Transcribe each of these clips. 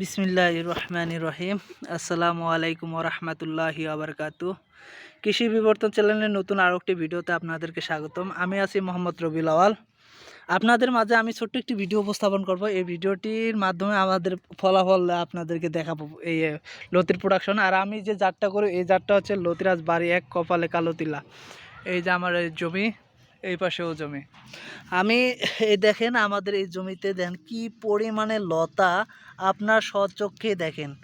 বিসমিল্লাহ রহমান রহিম আসসালামু আলাইকুম রহমতুল্লাহি আবরকাতু কৃষি বিবর্তন চ্যানেলের নতুন আরও একটি ভিডিওতে আপনাদেরকে স্বাগতম। আমি আছি মোহাম্মদ রবিউল আওয়াল। আপনাদের মাঝে আমি ছোট্ট একটি ভিডিও উপস্থাপন করব। এই ভিডিওটির মাধ্যমে আমাদের ফলাফল আপনাদেরকে দেখাবো। এই লতির প্রোডাকশন আর আমি যে জাতটা করি, এই জাতটা হচ্ছে লতিরাজ বাড়ি এক, কপালে কালো তিলা। এই যে আমার জমি এই পাশেও জমি। আমি এই দেখেন আমাদের এই জমিতে দেখেন কি পরিমাণে লতা আপনার স্বচক্ষে দেখেন।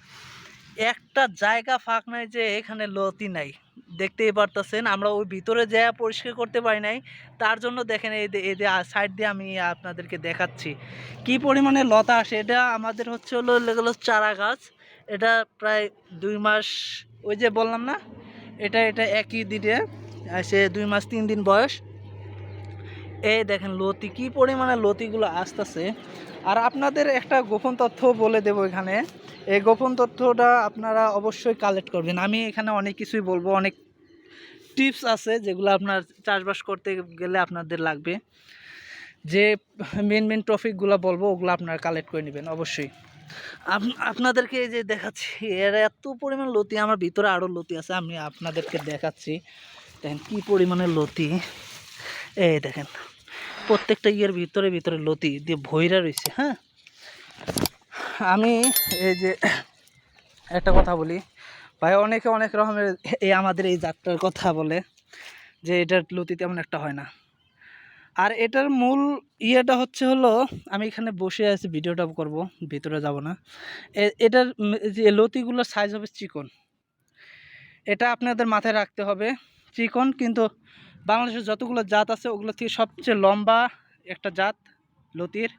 একটা জায়গা ফাঁক নাই যে এখানে লতি নাই। দেখতেই পারতেছেন, আমরা ওই ভিতরে যা পরিষ্কার করতে পারি নাই। তার জন্য দেখেন এই যে- সাইড দিয়ে আমি আপনাদেরকে দেখাচ্ছি। কি পরিমাণে লতা আসে, এটা আমাদের হচ্ছে হলো এগুলো চারা গাছ। এটা প্রায় দুই মাস, ওই যে বললাম না, এটা এটা একই দিনে সে দুই মাস, তিন দিন বয়স। এই দেখেন, লতি কি পরিমাণে লতিগুলো আসতেছে। আর আপনাদের একটা গোপন তথ্য বলে দেবো এখানে। এই গোপন তথ্যটা আপনারা অবশ্যই কালেক্ট করবেন। আমি এখানে অনেক কিছুই বলব, অনেক টিপস আছে যেগুলো আপনার চাষবাস করতে গেলে আপনাদের লাগবে। যে মেন মেন টপিকগুলো বলব, ওগুলো আপনারা কালেক্ট করে নেবেন, অবশ্যই। আপনাদেরকে এই যে দেখাচ্ছি, এর এত পরিমাণ লতি, আমার ভিতরে আরও লতি আছে, আমি আপনাদেরকে দেখাচ্ছি। দেখেন কী পরিমাণে লতি। এই দেখেন প্রত্যেকটা ইয়ের ভিতরে ভিতরে লতি দিয়ে ভৈরা রয়েছে হ্যাঁ? আমি এই যে একটা কথা বলি, ভাই, অনেকে অনেক রকমের এই আমাদের এই যাত্রার কথা বলে যে এটার লতি তেমন একটা হয় না। আর এটার মূল ইয়েটা হচ্ছে হলো, আমি এখানে বসে আছি, ভিডিওটা করব, ভিতরে যাব না। এটার যে লতিগুলোর সাইজ হবে চিকন। এটা আপনাদের মাথায় রাখতে হবে, চিকন কিন্তু বাংলাদেশের যতগুলো জাত আছে, ওগুলো থেকে সবচেয়ে লম্বা একটা জাত লতির,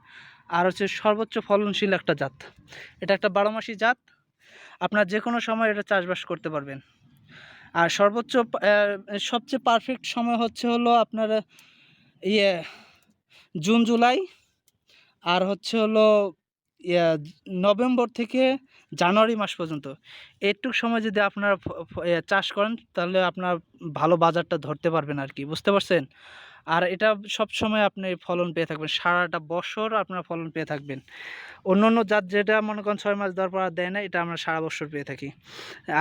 আর হচ্ছে সর্বোচ্চ ফলনশীল একটা জাত। এটা একটা বারোমাসি জাত। আপনার যে কোনো সময় এটা চাষবাস করতে পারবেন। আর সর্বোচ্চ সবচেয়ে পারফেক্ট সময় হচ্ছে হলো আপনার ইয়ে জুন, জুলাই, আর হচ্ছে হলো নভেম্বর থেকে জানুয়ারি মাস পর্যন্ত। এইটুক সময় যদি আপনারা চাষ করেন, তাহলে আপনার ভালো বাজারটা ধরতে পারবেন আর কি বুঝতে পারছেন? আর এটা সব সময় আপনি ফলন পেয়ে থাকবেন, সারাটা বছর আপনার ফলন পেয়ে থাকবেন। অন্য অন্য জাত যেটা মনে করেন ছয় মাস দেওয়ার পর দেয় না, এটা আমরা সারা বছর পেয়ে থাকি।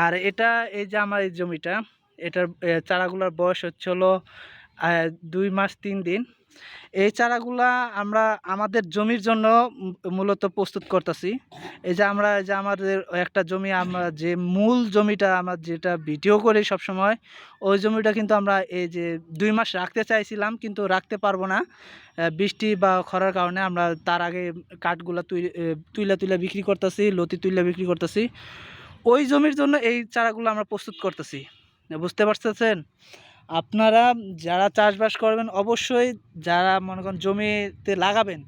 আর এটা, এই যে আমার এই জমিটা, এটার চারাগুলোর বয়স হচ্ছে হলো দুই মাস তিন দিন। এই চারাগুলা আমরা আমাদের জমির জন্য মূলত প্রস্তুত করতেছি। এই যে আমরা যে আমাদের একটা জমি, আমরা যে মূল জমিটা আমরা যেটা ভিডিও করি সব সময় ওই জমিটা কিন্তু আমরা এই যে দুই মাস রাখতে চাইছিলাম, কিন্তু রাখতে পারব না। বৃষ্টি বা খরার কারণে আমরা তার আগে কাঠগুলা তুই তুইলা তুইলা বিক্রি করতেছি, লতি তুইলা বিক্রি করতেছি। ওই জমির জন্য এই চারাগুলো আমরা প্রস্তুত করতেছি। বুঝতে পারতেছেন? আপনারা যারা চাষবাস করবেন, অবশ্যই যারা মনে করেন জমিতে লাগাবেন,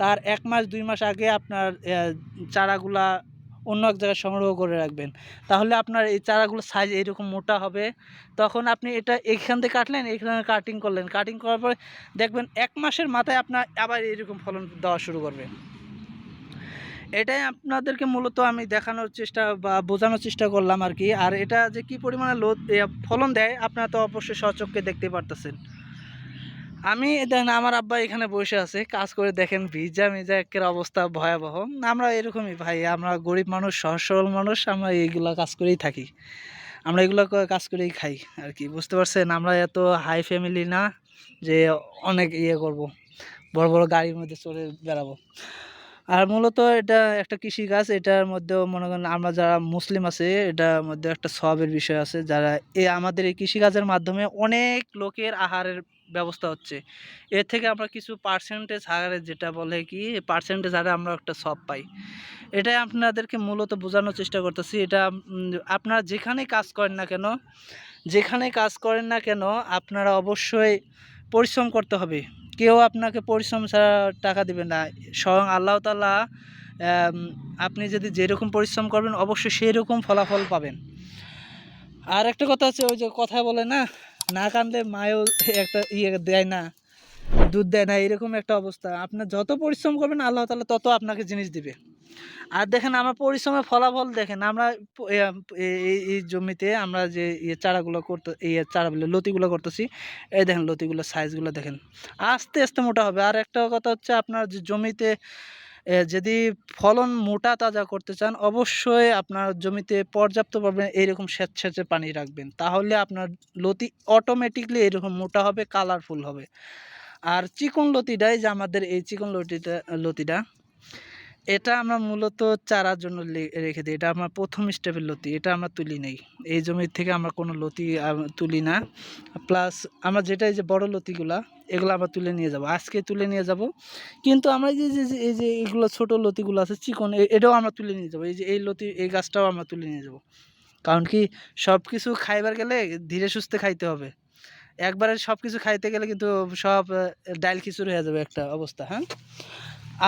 তার এক মাস, দুই মাস আগে আপনার চারাগুলা অন্য এক জায়গায় সংগ্রহ করে রাখবেন। তাহলে আপনার এই চারাগুলো সাইজ এইরকম মোটা হবে। তখন আপনি এটা এখান থেকে কাটলেন, এখানে কাটিং করলেন। কাটিং করার পরে দেখবেন এক মাসের মাথায় আপনার আবার এইরকম ফলন দেওয়া শুরু করবে। এটাই আপনাদেরকে মূলত আমি দেখানোর চেষ্টা বা বোঝানোর চেষ্টা করলাম আর কি। আর এটা যে কি পরিমাণে লোদ ফলন দেয়, আপনারা তো অবশ্যই সচক্ষে দেখতে পারতেছেন। আমি দেখেন, আমার আব্বা এখানে বসে আছে, কাজ করে দেখেন, ভিজা মিজা একের অবস্থা, ভয়াবহ। আমরা এরকমই ভাই, আমরা গরিব মানুষ, সহজ সরল মানুষ, আমরা এইগুলা কাজ করেই থাকি। আমরা এগুলো কাজ করেই খাই আর কি, বুঝতে পারছেন? আমরা এত হাই ফ্যামিলি না যে অনেক ইয়ে করব, বড় বড় গাড়ির মধ্যে চড়ে বেড়াবো। আর মূলত এটা একটা কৃষি কাজ এটার মধ্যেও মনে করেন আমরা যারা মুসলিম আছে, এটার মধ্যে একটা সবের বিষয় আছে, যারা এ আমাদের এই কৃষিকাজের মাধ্যমে অনেক লোকের আহারের ব্যবস্থা হচ্ছে। এর থেকে আমরা কিছু পার্সেন্টেজ হারে যেটা বলে কি পার্সেন্টেজ হারে আমরা একটা সব পাই। এটাই আপনাদেরকে মূলত বোঝানোর চেষ্টা করতেছি। এটা আপনারা যেখানেই কাজ করেন না কেন, যেখানে কাজ করেন না কেন, আপনারা অবশ্যই পরিশ্রম করতে হবে। কেউ আপনাকে পরিশ্রম ছাড়া টাকা দেবে না। স্বয়ং আল্লাহ তালা আপনি যদি যেরকম পরিশ্রম করবেন, অবশ্যই সেই রকম ফলাফল পাবেন। আর একটা কথা আছে, ওই যে কথা বলে না না কানলে মায়ও একটা ইয়ে দেয় না, দুধ দেয় না, এরকম একটা অবস্থা। আপনার যত পরিশ্রম করবেন, আল্লাহ তালা তত আপনাকে জিনিস দিবে। আর দেখেন আমার পরিশ্রমের ফলাফল দেখেন, আমরা এই জমিতে আমরা যে ইয়ে চারাগুলো করতে, এই চারাগুলো, লতিগুলো করতেছি, এই দেখেন লতিগুলো সাইজগুলো দেখেন, আস্তে আস্তে মোটা হবে। আর একটা কথা হচ্ছে আপনার যে জমিতে যদি ফলন মোটা তাজা করতে চান, অবশ্যই আপনার জমিতে পর্যাপ্ত পরিমাণে এইরকম স্বেচ্ছাচে পানি রাখবেন। তাহলে আপনার লতি অটোমেটিকলি এরকম মোটা হবে কালারফুল হবে। আর চিকন লতিটাই যে আমাদের এই চিকন লতিটা লতিটা এটা আমরা মূলত চারার জন্য রেখে দিই। এটা আমার প্রথম স্টেপের লতি, এটা আমরা তুলি নেই। এই জমির থেকে আমরা কোনো লতি তুলি না। প্লাস আমরা যেটা এই যে বড় লতিগুলা, এগুলো আমরা তুলে নিয়ে যাব। আজকে তুলে নিয়ে যাব। কিন্তু আমরা যে, এই যে এগুলো ছোট লতিগুলো আছে, চিকন এটাও আমরা তুলে নিয়ে যাব। এই যে, এই লতি, এই গাছটাও আমরা তুলে নিয়ে যাব। কারণ কি সব কিছু খাইবার গেলে ধীরে সুস্থে খাইতে হবে। একবারে সব কিছু খাইতে গেলে কিন্তু সব ডাইল খিচুড়ি হয়ে যাবে একটা অবস্থা হ্যাঁ?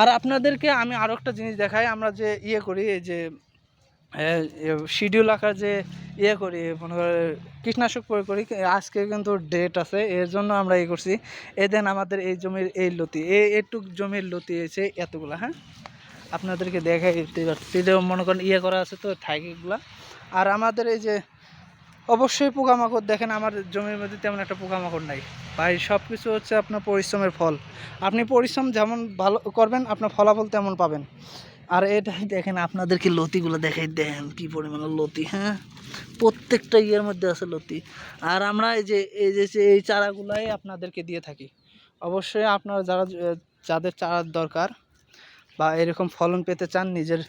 আর আপনাদেরকে আমি আরও একটা জিনিস দেখাই, আমরা যে ইয়ে করি, এই যে শিডিউল আকার যে ইয়ে করি, মনে করে কীটনাশক প্রয়োগ করি, আজকে কিন্তু ডেট আছে, এর জন্য আমরা ইয়ে করছি, এ দেন আমাদের এই জমির এই লতি এই এটুক জমির লতি এসে এতগুলা হ্যাঁ? আপনাদেরকে দেখাই মনে করেন ইয়ে করা আছে তো ঠাইগুলা আর আমাদের এই যে অবশ্যই পোকামাকড়, দেখেন আমার জমির মধ্যে তেমন একটা পোকামাকড় নাই। ভাই সব কিছু হচ্ছে আপনার পরিশ্রমের ফল। আপনি পরিশ্রম যেমন ভালো করবেন, আপনার ফলাফল তেমন পাবেন। আর এটাই দেখেন আপনাদেরকে লতিগুলো দেখাই দেন কি পরিমাণে লতি হ্যাঁ? প্রত্যেকটা ইয়ের মধ্যে আছে লতি। আর আমরা এই যে এই যে যে, এই চারাগুলাই আপনাদেরকে দিয়ে থাকি। অবশ্যই আপনারা যারা, যাদের চারার দরকার বা এরকম ফলন পেতে চান, নিজের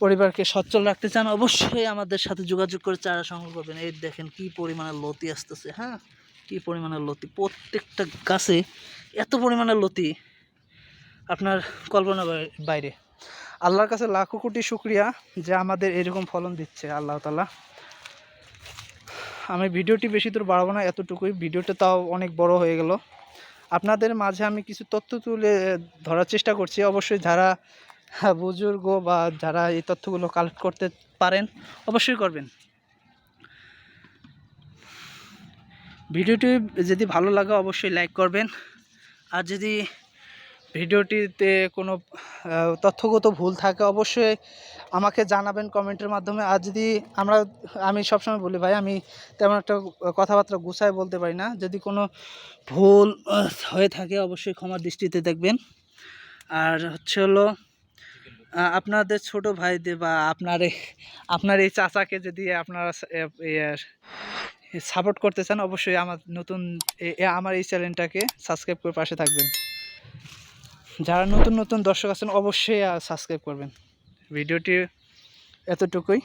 পরিবারকে সচ্ছল রাখতে চান, অবশ্যই আমাদের সাথে যোগাযোগ করে চারা সংগ্রহ করবেন। এই দেখেন কি পরিমাণে লতি আসতেছে হ্যাঁ? কি পরিমাণে লতি? প্রত্যেকটা গাছে এত পরিমাণে লতি। আপনার কল্পনা বাইরে। আল্লাহর কাছে লাখো কোটি শুক্রিয়া যে আমাদের এরকম ফলন দিচ্ছে আল্লাহ তালা আমি ভিডিওটি বেশি দূর বাড়াবো না, এতটুকুই। ভিডিওটা তাও অনেক বড় হয়ে গেল। আপনাদের মাঝে আমি কিছু তথ্য তুলে ধরার চেষ্টা করছি। অবশ্যই যারা বুজুর্গ বা যারা এই তথ্যগুলো কালেক্ট করতে পারেন, অবশ্যই করবেন। ভিডিওটি যদি ভালো লাগে, অবশ্যই লাইক করবেন। আর যদি ভিডিওটিতে কোনো তথ্যগত ভুল থাকে, অবশ্যই আমাকে জানাবেন কমেন্টের মাধ্যমে। আর যদি আমরা, আমি সবসময় বলি ভাই, আমি তেমন একটা কথাবার্তা গুছায় বলতে পারি না। যদি কোনো ভুল হয়ে থাকে, অবশ্যই ক্ষমার দৃষ্টিতে দেখবেন। আর হচ্ছে হলো আপনাদের ছোট ভাইদের বা আপনার আপনার এই চাচাকে যদি আপনারা সাপোর্ট করতে চান, অবশ্যই আমার নতুন আমার এই চ্যানেলটাকে সাবস্ক্রাইব করে পাশে থাকবেন। যারা নতুন নতুন দর্শক আছেন, অবশ্যই সাবস্ক্রাইব করবেন। ভিডিওটি এতটুকুই।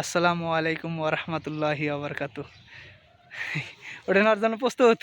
আসসালামু আলাইকুম ওরহমতুল্লাহি আবরকাতু ওটা নেওয়ার জন্য প্রস্তুত?